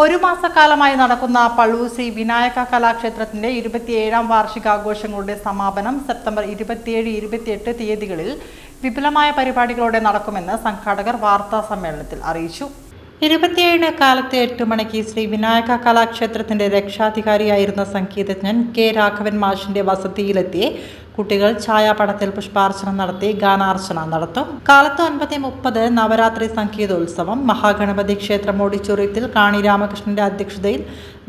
ഒരു മാസക്കാലമായി നടക്കുന്ന പള്ളൂർ ശ്രീ വിനായക കലാക്ഷേത്രത്തിന്റെ ഇരുപത്തിയേഴാം വാർഷികാഘോഷങ്ങളുടെ സമാപനം സെപ്റ്റംബർ ഇരുപത്തിയേഴ് ഇരുപത്തിയെട്ട് തീയതികളിൽ വിപുലമായ പരിപാടികളോടെ നടക്കുമെന്ന് സംഘാടകർ വാർത്താ സമ്മേളനത്തിൽ അറിയിച്ചു. ഇരുപത്തിയേഴിന് കാലത്ത് എട്ട് മണിക്ക് ശ്രീ വിനായക കലാക്ഷേത്രത്തിന്റെ രക്ഷാധികാരിയായിരുന്ന സംഗീതജ്ഞൻ കെ രാഘവൻ മാഷിന്റെ വസതിയിലെത്തി കുട്ടികൾ ഛായാപടത്തിൽ പുഷ്പാർച്ചന നടത്തി ഗാനാർച്ചന നടത്തും. കാലത്ത് ഒൻപത് മുപ്പത് നവരാത്രി സംഗീതോത്സവം മഹാഗണപതി ക്ഷേത്രം ഓഡിറ്റോറിയത്തിൽ കാണി രാമകൃഷ്ണന്റെ അധ്യക്ഷതയിൽ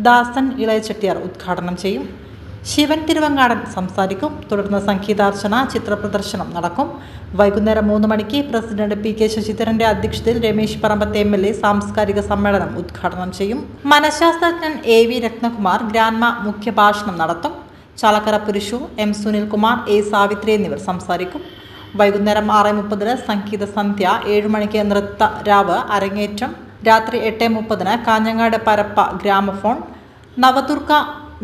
ദാസൻ ഇളയച്ചെട്ടിയാർ ഉദ്ഘാടനം ചെയ്യും. ശിവൻ തിരുവങ്ങാടൻ സംസാരിക്കും. തുടർന്ന് സംഗീതാർച്ചന ചിത്രപ്രദർശനം നടക്കും. വൈകുന്നേരം മൂന്ന് മണിക്ക് പ്രസിഡന്റ് പി കെ ശശിധരന്റെ അധ്യക്ഷതയിൽ Ramesh Parambath M L A സാംസ്കാരിക സമ്മേളനം ഉദ്ഘാടനം ചെയ്യും. മനഃശാസ്ത്രജ്ഞൻ എ വി രത്നകുമാർ ഗ്രാൻമ മുഖ്യഭാഷണം നടത്തും. ചാലക്കര പുരുഷു എം സുനിൽകുമാർ എ സാവിത്രി എന്നിവർ സംസാരിക്കും. വൈകുന്നേരം ആറ് മുപ്പതിന് സംഗീത സന്ധ്യ ഏഴ് മണിക്ക് നൃത്ത രാവ് അരങ്ങേറ്റം. രാത്രി എട്ട് മുപ്പതിന് കാഞ്ഞങ്ങാട് പരപ്പ ഗ്രാമഫോൺ. നവദുർഗ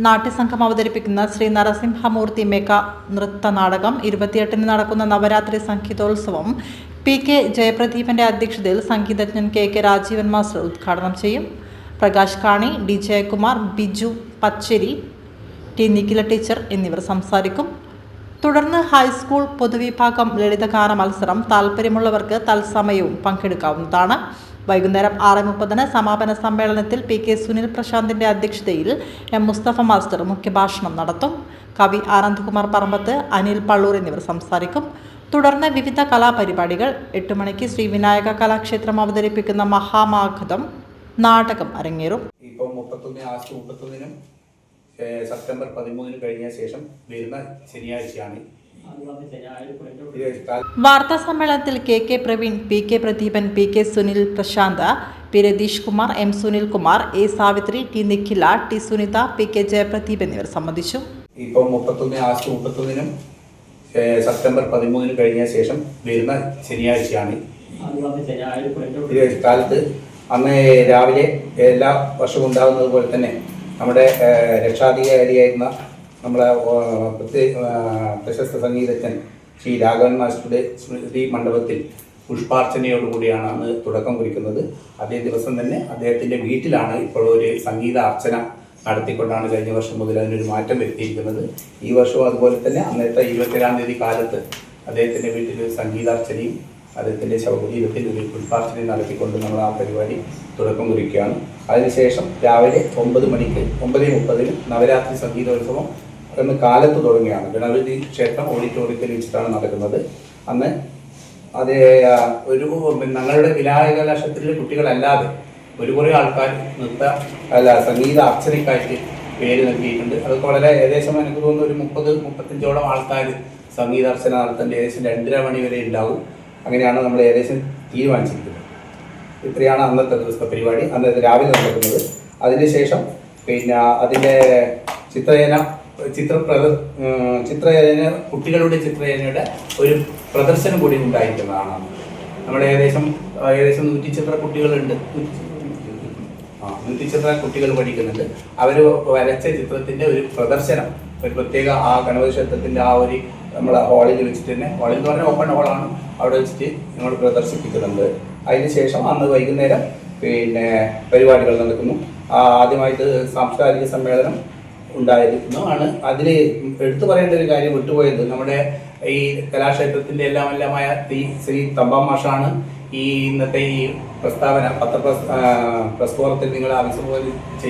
നാട്യസംഘം അവതരിപ്പിക്കുന്ന ശ്രീ നരസിംഹമൂർത്തി മെഗ നൃത്ത നാടകം ഇരുപത്തിയെട്ടിന് നടക്കുന്ന നവരാത്രി സംഗീതോത്സവം പി കെ ജയപ്രദീപന്റെ അധ്യക്ഷതയിൽ സംഗീതജ്ഞൻ കെ കെ രാജീവൻ മാസ്റ്റർ ഉദ്ഘാടനം ചെയ്യും. Prakash Kani D Jayakumar Biju Pacheri T Nikhila teacher എന്നിവർ സംസാരിക്കും. തുടർന്ന് ഹൈസ്കൂൾ പൊതുവിഭാഗം ലളിതഗാന മത്സരം താല്പര്യമുള്ളവർക്ക് തത്സമയവും പങ്കെടുക്കാവുന്നതാണ്. വൈകുന്നേരം ആറ് മുപ്പതിന് സമാപന സമ്മേളനത്തിൽ പി കെ സുനിൽ പ്രശാന്തിന്റെ അധ്യക്ഷതയിൽ എം മുസ്തഫ മാസ്റ്റർ മുഖ്യഭാഷണം നടത്തും. കവി ആനന്ദ്കുമാർ പറമ്പത്ത് അനിൽ പള്ളൂർ എന്നിവർ സംസാരിക്കും. തുടർന്ന് വിവിധ കലാപരിപാടികൾ എട്ട് മണിക്ക് ശ്രീ വിനായക കലാക്ഷേത്രം അവതരിപ്പിക്കുന്ന മഹാമാഘതം നാടകം അരങ്ങേറും. സെപ്റ്റംബർ പതിമൂന്നിന് കഴിഞ്ഞ ശേഷം വരുന്ന ശനിയാഴ്ചയാണ്. വാർത്താ സമ്മേളനത്തിൽ K K Praveen P K Pradeepan P K Sunil Prashanth P Ratheesh Kumar M Sunil Kumar A Savitri T Nikhila T Sunitha P K Jayapradeep എന്നിവർ സംബന്ധിച്ചു. ഇപ്പം മുപ്പത്തൊന്ന് ആഗസ്റ്റ് മുപ്പത്തൊന്നിനും സെപ്റ്റംബർ പതിമൂന്നിന് കഴിഞ്ഞ ശേഷം വരുന്ന ശനിയാഴ്ചയാണ്. കാലത്ത് അന്ന് രാവിലെ എല്ലാ വർഷവും ഉണ്ടാകുന്നത് പോലെ തന്നെ നമ്മുടെ രക്ഷാധികാരിയായിരുന്ന നമ്മളെ പ്രത്യേക പ്രശസ്ത സംഗീതജ്ഞൻ ശ്രീ രാഘവൻ മാസ്റ്ററുടെ സ്മൃതി മണ്ഡപത്തിൽ പുഷ്പാർച്ചനയോടുകൂടിയാണ് അന്ന് തുടക്കം കുറിക്കുന്നത്. അതേ ദിവസം തന്നെ അദ്ദേഹത്തിന്റെ വീട്ടിലാണ് ഇപ്പോൾ ഒരു സംഗീത അർച്ചന നടത്തിക്കൊണ്ടാണ് കഴിഞ്ഞ വർഷം മുതൽ അതിനൊരു മാറ്റം വരുത്തിയിരിക്കുന്നത്. ഈ വർഷവും അതുപോലെ തന്നെ അന്നത്തെ ഇരുപത്തിയേഴാം തീയതി കാലത്ത് അദ്ദേഹത്തിന്റെ വീട്ടിൽ ഒരു സംഗീതാർച്ചനയും അദ്ദേഹത്തിന്റെ ശവകുടീരത്തിൽ ഒരു പുഷ്പാർച്ചനയും നടത്തിക്കൊണ്ട് നമ്മൾ ആ പരിപാടി തുടക്കം കുറിക്കുകയാണ്. അതിനുശേഷം രാവിലെ ഒമ്പത് മണിക്ക് ഒമ്പത് മുപ്പതിന് നവരാത്രി സംഗീതോത്സവം അന്ന് കാലത്ത് തുടങ്ങുകയാണ്. ഗണപതി ക്ഷേത്രം ഓഡിറ്റോറിയത്തിൽ വെച്ചിട്ടാണ് നടക്കുന്നത്. അന്ന് അത് ഒരു ഞങ്ങളുടെ വിനായകലാശത്തിലെ കുട്ടികളല്ലാതെ ഒരു കുറേ ആൾക്കാർ നൃത്ത അല്ല സംഗീത അർച്ചനയ്ക്കായിട്ട് പേര് നൽകിയിട്ടുണ്ട്. അതൊക്കെ വളരെ ഏകദേശം എനിക്ക് തോന്നുന്നു ഒരു മുപ്പത് മുപ്പത്തഞ്ചോളം ആൾക്കാർ സംഗീതാർച്ചന നടത്തേണ്ട ഏകദേശം രണ്ടര മണി വരെ ഉണ്ടാവും. അങ്ങനെയാണ് നമ്മൾ ഏകദേശം തീരുമാനിച്ചിരിക്കുന്നത്. ഇത്രയാണ് അന്നത്തെ ദിവസത്തെ പരിപാടി. അന്നത്തെ രാവിലെ നടക്കുന്നത്. അതിനുശേഷം പിന്നെ അതിന്റെ ചിത്രരചന ചിത്ര ചിത്രരചന കുട്ടികളുടെ ചിത്രരചനയുടെ ഒരു പ്രദർശനം കൂടി ഉണ്ടായിരിക്കുന്നതാണ് നമ്മൾ ഏകദേശം ഏകദേശം നൂറ്റി ചിത്ര കുട്ടികളുണ്ട്. ആ നൂറ്റി ചിത്ര കുട്ടികൾ പഠിക്കുന്നുണ്ട്. അവർ വരച്ച ചിത്രത്തിന്റെ ഒരു പ്രദർശനം ഒരു പ്രത്യേക ആ ഗണപതി ക്ഷേത്രത്തിന്റെ ആ ഒരു നമ്മളെ ഹാളിൽ വെച്ചിട്ട് തന്നെ ഹാളിൽ എന്ന് പറഞ്ഞാൽ ഓപ്പൺ ഹാളാണ് അവിടെ വെച്ചിട്ട് ഞങ്ങൾ പ്രദർശിപ്പിക്കുന്നുണ്ട്. അതിനുശേഷം അന്ന് വൈകുന്നേരം പിന്നെ പരിപാടികൾ നടക്കുന്നു. ആദ്യമായിട്ട് സാംസ്കാരിക സമ്മേളനം ഉണ്ടായിരിക്കുന്നതാണ് അതിൽ എടുത്തു പറയേണ്ട ഒരു കാര്യം വിട്ടുപോയത്. നമ്മുടെ ഈ കലാക്ഷേത്രത്തിന്റെ എല്ലാം എല്ലാമായ ശ്രീ തമ്പാം മാഷാണ് ഈ ഇന്നത്തെ ഈ പ്രസ്താവന പത്രപ്രസ് പ്രസ്ഫോറത്തിൽ നിങ്ങൾ അഭിസംബോധന